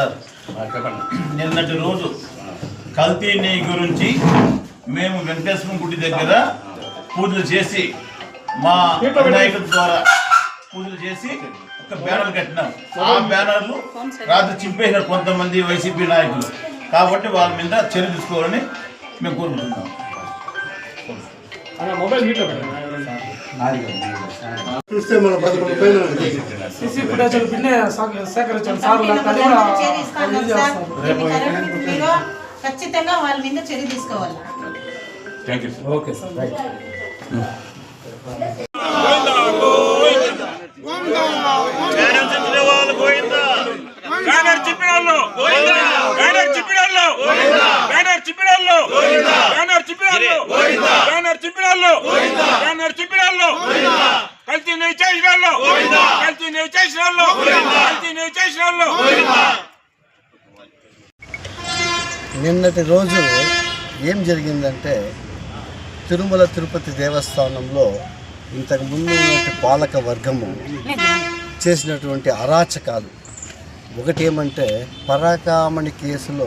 Sir నిన్నటి రోజు కల్తీ నెయ్యి గురించి మేము వెంకటేశ్వరం గుడి దగ్గర పూజలు చేసి మా వినాయకుడి ద్వారా పూజలు చేసి ఒక బ్యానర్ కట్టినాం. ఆ బ్యానర్లు రాత్రి చింపేసినారు కొంతమంది వైసీపీ నాయకులు. కాబట్టి వాళ్ళ మీద చర్య తీసుకోవాలని మేము కోరుకుంటున్నాం. అన్న మొబైల్ చూస్తే మన పదకొండు పైన. సీసీ ఫుటేజ్ పిన్నే సేకరించాలి. సార్ అది కూడా ఖచ్చితంగా వాళ్ళ మీద చర్య తీసుకోవాలి. ఓకే సార్ రైట్ బ్యానర్ చిప్పినోళ్ళు బ్యానర్ చిప్పినోళ్ళు బ్యానర్ చిప్పినోళ్ళు బ్యానర్ చిప్పినోళ్ళు బ్యానర్ చిప్పినోళ్ళు బ్యానర్ చిప్పినోళ్ళు కల్తీ నెయ్యి చేసిన వాళ్ళు కల్తీ నెయ్యి చేసిన వాళ్ళు కల్తీ నెయ్యి చేసిన వాళ్ళు నిన్నటి రోజు ఏం జరిగిందంటే తిరుమల తిరుపతి దేవస్థానంలో ఇంతకు ముందు ఉన్నటువంటి పాలక వర్గము చేసినటువంటి అరాచకాలు. ఒకటి ఏమంటే పరాకామణి కేసులో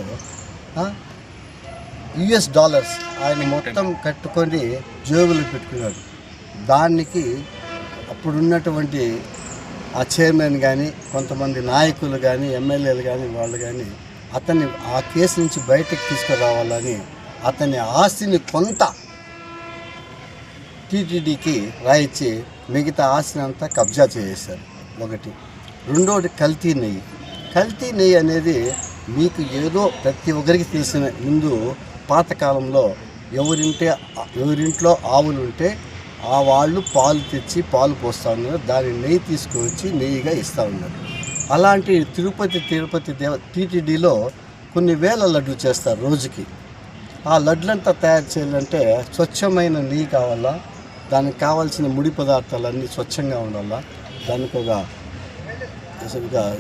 యుఎస్ డాలర్స్ ఆయన మొత్తం కట్టుకొని జేబులు పెట్టుకున్నాడు. దానికి అప్పుడున్నటువంటి ఆ చైర్మన్ కానీ కొంతమంది నాయకులు కానీ ఎమ్మెల్యేలు కానీ వాళ్ళు కానీ అతన్ని ఆ కేసు నుంచి బయటకు తీసుకురావాలని అతని ఆస్తిని కొంత టీటీడీకి రాయించి మిగతా ఆస్తిని అంతా కబ్జా చేసేశారు. ఒకటి. రెండోది కల్తీ నెయ్యి. కల్తీ నెయ్యి అనేది మీకు ఏదో ప్రతి ఒక్కరికి తెలిసిన ముందు పాతకాలంలో ఎవరింటే ఎవరింట్లో ఆవులు ఉంటే ఆ వాళ్ళు పాలు తెచ్చి పాలు పోస్తూ ఉన్నారు. దాని నెయ్యి తీసుకువచ్చి నెయ్యిగా ఇస్తూ ఉన్నారు. అలాంటి తిరుపతి తిరుపతి దేవ టీటీడీలో కొన్ని వేల లడ్డు చేస్తారు రోజుకి. ఆ లడ్లంతా తయారు చేయాలంటే స్వచ్ఛమైన నెయ్యి కావాలా? దానికి కావాల్సిన ముడి పదార్థాలన్నీ స్వచ్ఛంగా ఉండాలా? దానికి ఒక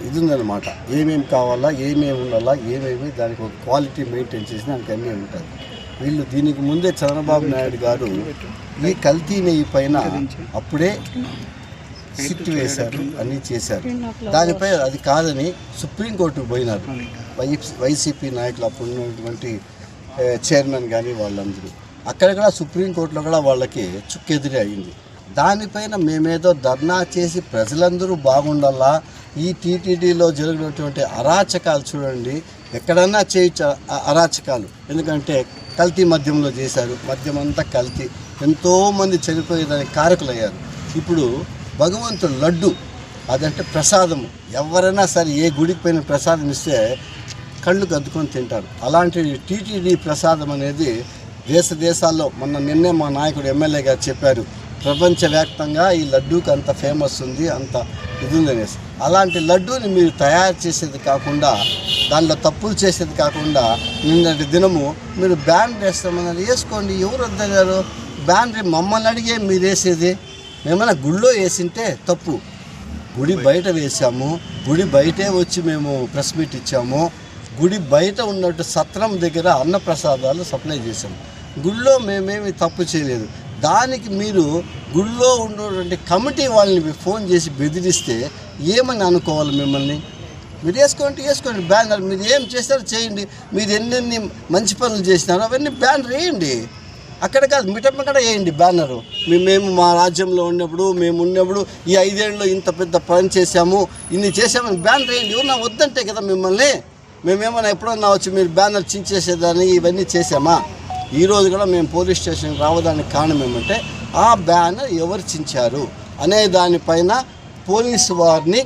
ఇది ఉందన్నమాట ఏమేమి కావాలా? ఏమేమి ఉండాలా? ఏమేమి? దానికి ఒక క్వాలిటీ మెయింటైన్ చేసి దానికి అన్నీ ఉంటుంది వీళ్ళు దీనికి ముందే చంద్రబాబు నాయుడు గారు ఈ కల్తీ నెయ్యి పైన అప్పుడే సిట్ వేశారు అన్నీ చేశారు. దానిపై అది కాదని సుప్రీంకోర్టుకు పోయినారు. వై వైసీపీ నాయకులు అప్పుడు ఉన్నటువంటి చైర్మన్ కానీ వాళ్ళందరూ. అక్కడ కూడా సుప్రీంకోర్టులో కూడా వాళ్ళకి చుక్కెదిరి అయింది. దానిపైన మేమేదో ధర్నా చేసి ప్రజలందరూ బాగుండాలా? ఈ టీటీడీలో జరిగినటువంటి అరాచకాలు చూడండి. ఎక్కడన్నా చేయొచ్చు ఆ అరాచకాలు. ఎందుకంటే కల్తీ మద్యంలో చేశారు. మద్యం అంతా కల్తీ. ఎంతోమంది చనిపోయేదానికి కారకులయ్యారు. ఇప్పుడు భగవంతుడు లడ్డు అదంటే ప్రసాదము. ఎవరైనా సరే ఏ గుడికి పోయిన ప్రసాదం ఇస్తే కళ్ళు కద్దుకొని తింటారు అలాంటి టీటీడీ ప్రసాదం అనేది దేశ దేశాల్లో మొన్న నిన్నే మా నాయకుడు ఎమ్మెల్యే గారు చెప్పారు ప్రపంచవ్యాప్తంగా ఈ లడ్డూకి అంత ఫేమస్ ఉంది అంత ఇది ఉంది అనేసి. అలాంటి లడ్డూని మీరు తయారు చేసేది కాకుండా దాంట్లో తప్పులు చేసేది కాకుండా నిన్నటి దినము మీరు బ్యాన్ వేస్తామన్నది వేసుకోండి. ఎవరు వద్దగారు బ్యాన్ రే- మమ్మల్ని అడిగే మీరు వేసేది? మేమైనా గుళ్ళో వేసింటే తప్పు. గుడి బయట వేసాము గుడి బయటే వచ్చి మేము ప్రెస్ మీట్ ఇచ్చాము గుడి బయట ఉన్నట్టు సత్రం దగ్గర అన్నప్రసాదాలు సప్లై చేసాము గుళ్ళో మేమేమి తప్పు చేయలేదు. దానికి మీరు గుళ్ళో ఉన్నటువంటి కమిటీ వాళ్ళని ఫోన్ చేసి బెదిరిస్తే ఏమని అనుకోవాలి మిమ్మల్ని? మీరు వేసుకోండి వేసుకోండి బ్యానర్ మీరు ఏం చేస్తారో చేయండి. మీరు ఎన్నెన్ని మంచి పనులు చేసినారో అవన్నీ బ్యానర్ వేయండి. అక్కడ కాదు మిటమిక్కడ వేయండి బ్యానరు. మేము మా రాజ్యంలో ఉన్నప్పుడు మేము ఉన్నప్పుడు ఈ ఐదేళ్ళలో ఇంత పెద్ద పని చేశాము ఇన్ని చేశామని బ్యానర్ వేయండి. ఎవరన్నా వద్దంటే కదా మిమ్మల్ని. మేమేమన్నా ఎప్పుడన్నా వచ్చి మీరు బ్యానర్ చించేసేదాన్ని ఇవన్నీ చేసామా ఈరోజు కూడా మేము పోలీస్ స్టేషన్కి రావడానికి కారణం ఏమంటే ఆ బ్యానర్ ఎవరు చించారు అనే దానిపైన పోలీసు వారిని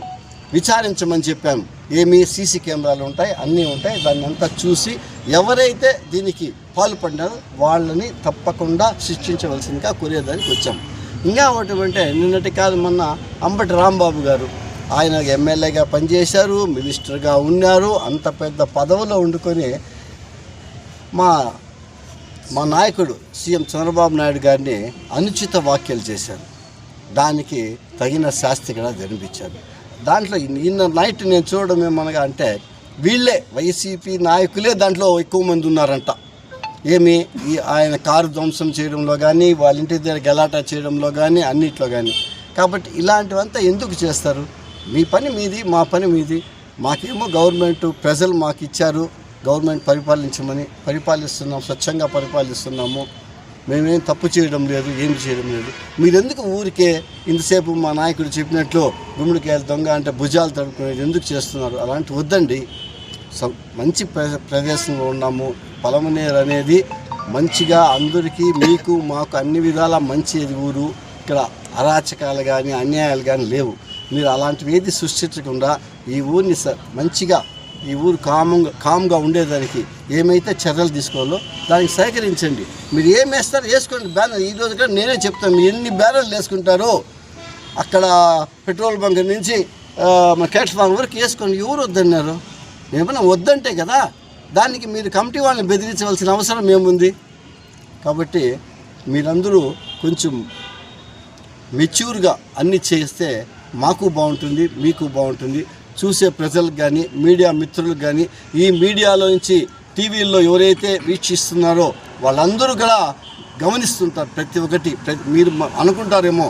విచారించమని చెప్పాము ఏమి సీసీ కెమెరాలు ఉంటాయి అన్నీ ఉంటాయి. దాన్ని అంతా చూసి ఎవరైతే దీనికి పాల్పడినారో వాళ్ళని తప్పకుండా శిక్షించవలసిందిగా కోరేదానికి వచ్చాం. ఇంకా ఒకటి అంటే నిన్నటి కాదు మొన్న అంబటి రాంబాబు గారు ఆయన ఎమ్మెల్యేగా పనిచేశారు మినిస్టర్గా ఉన్నారు అంత పెద్ద పదవిలో ఉండుకొని మా మా నాయకుడు సీఎం చంద్రబాబు నాయుడు గారిని అనుచిత వ్యాఖ్యలు చేశారు. దానికి తగిన శాస్తి కూడా జరిపించారు దాంట్లో నిన్న నైట్ నేను చూడడం ఏమనగా అంటే వీళ్ళే వైసీపీ నాయకులే దాంట్లో ఎక్కువ మంది ఉన్నారంట. ఏమి? ఈ ఆయన కారు ధ్వంసం చేయడంలో కానీ వాళ్ళ ఇంటి దగ్గర గలాటా చేయడంలో కానీ అన్నిట్లో కానీ కాబట్టి ఇలాంటివంతా ఎందుకు చేస్తారు? మీ పని మీది మా పని మీది. మాకేమో గవర్నమెంట్ ప్రజలు మాకు ఇచ్చారు. గవర్నమెంట్ పరిపాలించమని పరిపాలిస్తున్నాం స్వచ్ఛంగా పరిపాలిస్తున్నాము. మేమేం తప్పు చేయడం లేదు ఏం చేయడం లేదు. మీరెందుకు ఊరికే ఇంతసేపు మా నాయకుడు చెప్పినట్లు గుమ్మడికాయలు దొంగ అంటే భుజాలు తడుపుకునేది ఎందుకు చేస్తున్నారు? అలాంటి వద్దండి. మంచి ప్రదేశంలో ఉన్నాము. పలమనేరు అనేది మంచిగా అందరికీ మీకు మాకు అన్ని విధాల మంచి ఊరు ఇక్కడ అరాచకాలు కానీ అన్యాయాలు కానీ లేవు. మీరు అలాంటివి ఏది సృష్టించకుండా ఈ ఊరిని స- మంచిగా ఈ ఊరు కామంగా కామ్గా ఉండేదానికి ఏమైతే చర్యలు తీసుకోవాలో దానికి సహకరించండి. మీరు ఏం వేస్తారో వేసుకోండి. బ్యానర్ ఈ రోజు కూడా నేనే చెప్తాను. మీరు ఎన్ని బ్యానర్లు వేసుకుంటారో అక్కడ పెట్రోల్ బంక్ నుంచి మా మన క్యాట్ ఫార్మ్ వరకు వేసుకోండి. ఎవరు వద్దన్నారు? ఏమైనా వద్దంటే కదా దానికి మీరు కమిటీ వాళ్ళని బెదిరించవలసిన అవసరం ఏముంది? కాబట్టి మీరందరూ కొంచెం మెచ్యూర్గా అన్ని చేస్తే మాకు బాగుంటుంది మీకు బాగుంటుంది. చూసే ప్రజలకు కానీ మీడియా మిత్రులకు కానీ ఈ మీడియాలో నుంచి టీవీల్లో ఎవరైతే వీక్షిస్తున్నారో వాళ్ళందరూ కూడా గమనిస్తుంటారు ప్రతి ఒక్కటి. ప్రతి మీరు అనుకుంటారేమో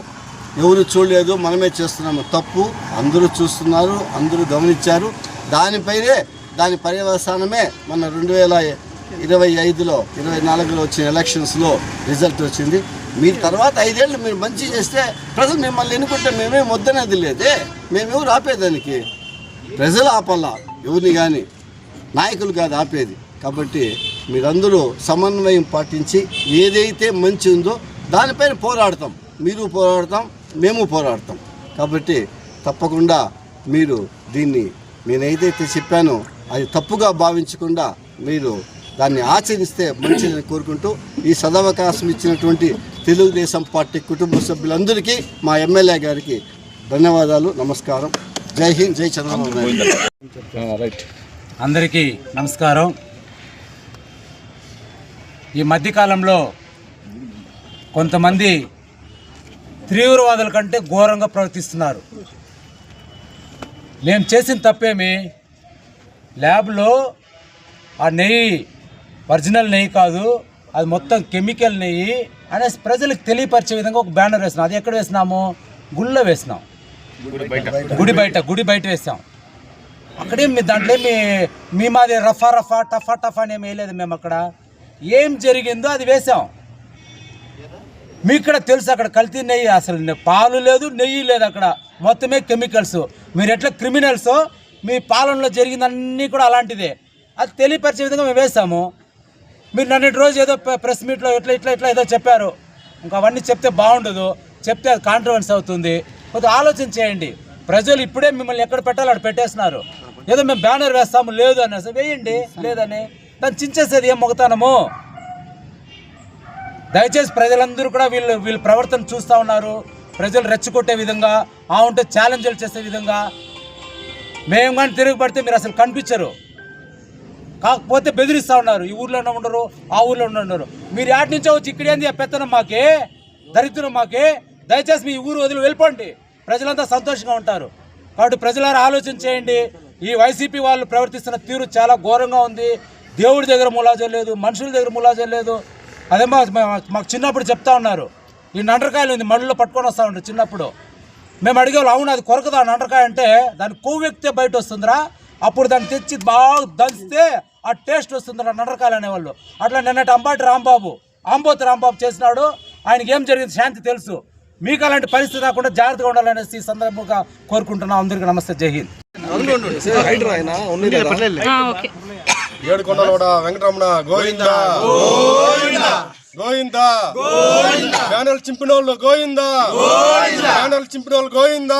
ఎవరు చూడలేదు మనమే చేస్తున్నాము తప్పు అందరూ చూస్తున్నారు అందరూ గమనించారు. దానిపైనే దాని పర్యవసానమే మన రెండు వేల ఇరవై ఐదులో ఇరవై నాలుగులో వచ్చిన ఎలక్షన్స్లో రిజల్ట్ వచ్చింది. మీరు తర్వాత ఐదేళ్ళు మీరు మంచి చేస్తే ప్రజలు మిమ్మల్ని ఎన్నుకుంటే మేమే వద్దనేది లేదే మేమెవరు ఆపేదానికి? ప్రజలు ఆపాలా ఎవరిని కానీ నాయకులు కాదు ఆపేది. కాబట్టి మీరందరూ సమన్వయం పాటించి ఏదైతే మంచి ఉందో దానిపైన పోరాడతాం. మీరు పోరాడతాం మేము పోరాడతాం. కాబట్టి తప్పకుండా మీరు దీన్ని నేను ఏదైతే చెప్పానో అది తప్పుగా భావించకుండా మీరు దాన్ని ఆచరిస్తే మంచిదని కోరుకుంటూ ఈ సదవకాశం ఇచ్చినటువంటి తెలుగుదేశం పార్టీ కుటుంబ సభ్యులందరికీ మా ఎమ్మెల్యే గారికి ధన్యవాదాలు నమస్కారం. జై హింద్ జై చంద్రబాబు నాయుడు. అందరికీ నమస్కారం. ఈ మధ్యకాలంలో కొంతమంది తీవ్రవాదుల కంటే ఘోరంగా ప్రవర్తిస్తున్నారు. మేము చేసిన తప్పేమి? ల్యాబ్లో ఆ నెయ్యి ఒరిజినల్ నెయ్యి కాదు అది మొత్తం కెమికల్ నెయ్యి అనేసి ప్రజలకు తెలియపరిచే విధంగా ఒక బ్యానర్ వేసినాం. అది ఎక్కడ వేసినాము? గుళ్ళో వేసినాం. గుడి బయట గుడి బయట వేసాం. అక్కడే మీ దాంట్లో మీ మీ మాది రఫా రఫా టఫా టఫా అని ఏం వేయలేదు మేము అక్కడ. ఏం జరిగిందో అది వేసాం. మీకు కూడా తెలుసు అక్కడ కల్తీ నెయ్యి అసలు పాలు లేదు నెయ్యి లేదు అక్కడ. మొత్తమే కెమికల్స్ మీరు ఎట్లా క్రిమినల్స్ మీ పాలనలో జరిగిందన్నీ కూడా అలాంటిదే. అది తెలియపరిచే విధంగా మేము వేసాము మీరు నన్ను రోజు ఏదో ప్రెస్ మీట్లో ఇట్లా ఇట్లా ఇట్లా ఏదో చెప్పారు. ఇంకా అవన్నీ చెప్తే బాగుండదు. చెప్తే అది కాంట్రవర్సీ అవుతుంది. కొద్దిగా ఆలోచన చేయండి. ప్రజలు ఇప్పుడే మిమ్మల్ని ఎక్కడ పెట్టాలో అక్కడ పెట్టేస్తున్నారు. ఏదో మేము బ్యానర్ వేస్తాము. లేదు అనేసి వేయండి. లేదని. దాన్ని చించేసేది ఏం మొగతానము? దయచేసి ప్రజలందరూ కూడా వీళ్ళు వీళ్ళ ప్రవర్తన చూస్తూ ఉన్నారు. ప్రజలు రెచ్చగొట్టే విధంగా ఆ ఉంటే ఛాలెంజ్లు చేసే విధంగా మేము కానీ తిరుగుబడితే మీరు అసలు కనిపించరు. కాకపోతే బెదిరిస్తూ ఉన్నారు. ఈ ఊర్లోనే ఉండరు ఆ ఊర్లో ఉండరు. మీరు యాటి నుంచో వచ్చి ఇక్కడేంది ఆ పెత్తనం మాకే దరిద్రం మాకే దయచేసి మీ ఊరు వదిలి వెళ్ళిపోండి. ప్రజలంతా సంతోషంగా ఉంటారు. కాబట్టి ప్రజలారా ఆలోచన చేయండి. ఈ వైసీపీ వాళ్ళు ప్రవర్తిస్తున్న తీరు చాలా ఘోరంగా ఉంది. దేవుడి దగ్గర ములాజం లేదు మనుషుల దగ్గర ములాజం లేదు. అదే మా మాకు చిన్నప్పుడు చెప్తా ఉన్నారు. ఈ నండ్రకాయలు ఉంది మళ్ళీలో పట్టుకొని వస్తూ ఉంటారు చిన్నప్పుడు. మేము అడిగేవాళ్ళు అవును అది కొరకదా? నండ్రకాయ అంటే దాని కొవ్వు ఎక్కితే బయట వస్తుందిరా. అప్పుడు దాన్ని తెచ్చి బాగా దంచితే ఆ టేస్ట్ వస్తుందిరా నండ్రకాయలు అనేవాళ్ళు. అట్లా నిన్నటి అంబాటి రాంబాబు ఆంబోతి రాంబాబు చేసినాడు. ఆయనకి ఏం జరిగింది శాంతి తెలుసు. మీకు అలాంటి పరిస్థితి రాకుండా జాగ్రత్తగా ఉండాలనేసి ఈ సందర్భంగా కోరుకుంటున్నాం. అందరికీ నమస్తే. జై హింద్. ఏడుకొండలవాడ వెంకటరమణ గోవింద. గోవింద. బ్యానర్లు చింపినోళ్ళు గోవింద. బ్యానర్లు చింపినోళ్ళు గోవింద.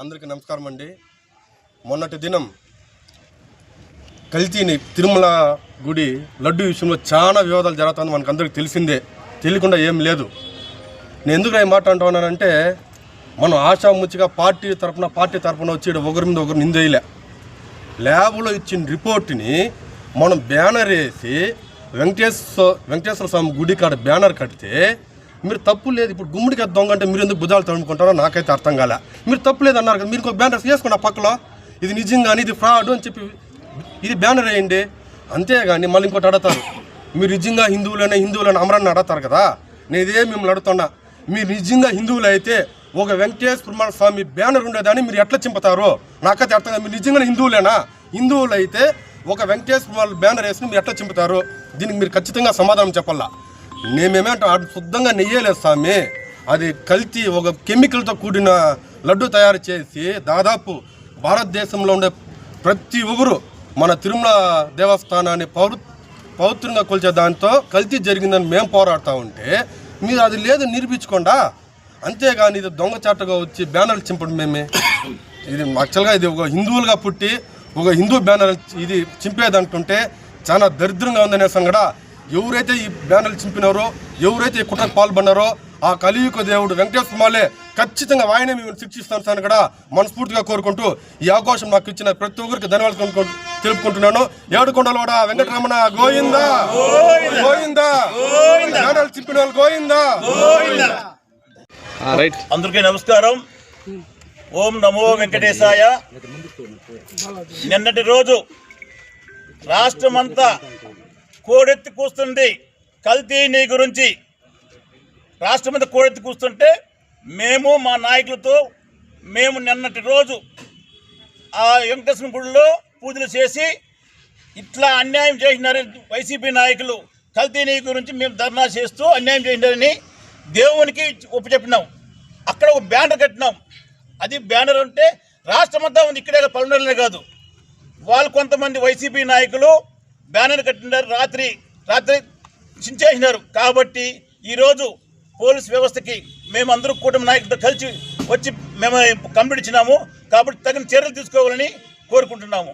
అందరికి నమస్కారం అండి. మొన్నటి దినం కల్తీని తిరుమల గుడి లడ్డు విషయంలో చాలా వివాదాలు జరుగుతుంది మనకు అందరికి తెలిసిందే. తెలియకుండా ఏం లేదు. నేను ఎందుకు ఈ మాట అంటున్నానంటే మనం ఆశాముచ్చిగా పార్టీ తరపున పార్టీ తరపున వచ్చి ఒకరి మీద ఒకరు నిందేయలే. ల్యాబ్లో ఇచ్చిన రిపోర్ట్ని మనం బ్యానర్ వేసి వెంకటేశ్వర వెంకటేశ్వర స్వామి గుడి కాడ బ్యానర్ కడితే మీరు తప్పు లేదు. ఇప్పుడు గుమ్మడికి దొంగ అంటే మీరు ఎందుకు భుజాలు తడుముకుంటారో నాకైతే అర్థం కాలే. మీరు తప్పు లేదు అన్నారు కదా మీరు ఇంకో బ్యానర్ వేసుకోండి ఆ పక్కలో. ఇది నిజంగాని ఇది ఫ్రాడ్ అని చెప్పి ఇది బ్యానర్ వేయండి. అంతేగాని మళ్ళీ ఇంకోటి అడతారు మీరు నిజంగా హిందువులనే హిందువులని అమరాన్ని అడతారు కదా? నేను ఇదే మిమ్మల్ని అడుగుతున్నా. మీరు నిజంగా హిందువులు అయితే ఒక వెంకటేశ్వర స్వామి బ్యానర్ ఉండేదాన్ని మీరు ఎట్లా చింపుతారు? నాకైతే అర్థం కాదు. మీరు నిజంగా హిందువులేనా? హిందువులు అయితే ఒక వెంకటేశ్వర బ్యానర్ వేసుకుని మీరు ఎట్లా చింపుతారు? దీనికి మీరు ఖచ్చితంగా సమాధానం చెప్పాలా? నేమేమంటే శుద్ధంగా నెయ్యలేదు స్వామి. అది కల్తీ ఒక కెమికల్తో కూడిన లడ్డు తయారు చేసి దాదాపు భారతదేశంలో ఉండే ప్రతి ఒగురు మన తిరుమల దేవస్థానాన్ని పౌరు పౌత్రంగా కొలిచే దాంతో కల్తీ జరిగిందని మేము పోరాడుతూ ఉంటే మీరు అది లేదు నిరూపించకుండా అంతేగాని ఇది దొంగచాటుగా వచ్చి బ్యానర్లు చింపడం మేమే. ఇది యాక్చువల్గా ఇది ఒక హిందువులుగా పుట్టి ఒక హిందూ బ్యానర్ ఇది చింపేదంటుంటే చాలా దరిద్రంగా ఉందనేసాను కూడా ఎవరైతే ఈ బ్యానర్లు చింపినారో ఎవరైతే ఈ కుట్రకు పాల్పడినారో ఆ కలియుగ దేవుడు వెంకటేశ్వర స్వామి ఖచ్చితంగా ఆయనే మేము శిక్షిస్తాను సార్ కూడా మనస్ఫూర్తిగా కోరుకుంటూ ఈ అవకాశం నాకు ఇచ్చిన ప్రతి ఒక్కరికి ధన్యవాదాలు తెలుపుకుంటున్నాను. ఏడుకొండలవాడ వెంకటరమణ గోయిందా గోయిందా బ్యానర్లు చింపిన వాళ్ళు గోయిందా అందరికీ నమస్కారం. ఓం నమో వెంకటేశాయ. నిన్నటి రోజు రాష్ట్రమంతా కోడెత్తి కూస్తుంది కల్తీ నీ గురించి. రాష్ట్రమంతా కోడెత్తి కూస్తుంటే మేము మా నాయకులతో మేము నిన్నటి రోజు ఆ వెంకటేశ్వర గుడిలో పూజలు చేసి ఇట్లా అన్యాయం చేసినారు వైసీపీ నాయకులు. కల్తీ నీ గురించి మేము ధర్నా చేస్తూ అన్యాయం చేసినారని దేవునికి చెప్పినాం. అక్కడ ఒక బ్యానర్ కట్టినాం. అది బ్యానర్ అంటే రాష్ట్రమంతా ఉంది ఇక్కడే పల్నాడులోనే కాదు. వాళ్ళు కొంతమంది వైసీపీ నాయకులు బ్యానర్ కట్టినారు రాత్రి రాత్రి చించేసినారు. కాబట్టి ఈరోజు పోలీస్ వ్యవస్థకి మేమందరూ కూటమి నాయకులతో కలిసి వచ్చి మేము కంప్లీట్ ఇచ్చినాము కాబట్టి తగిన చర్యలు తీసుకోవాలని కోరుకుంటున్నాము.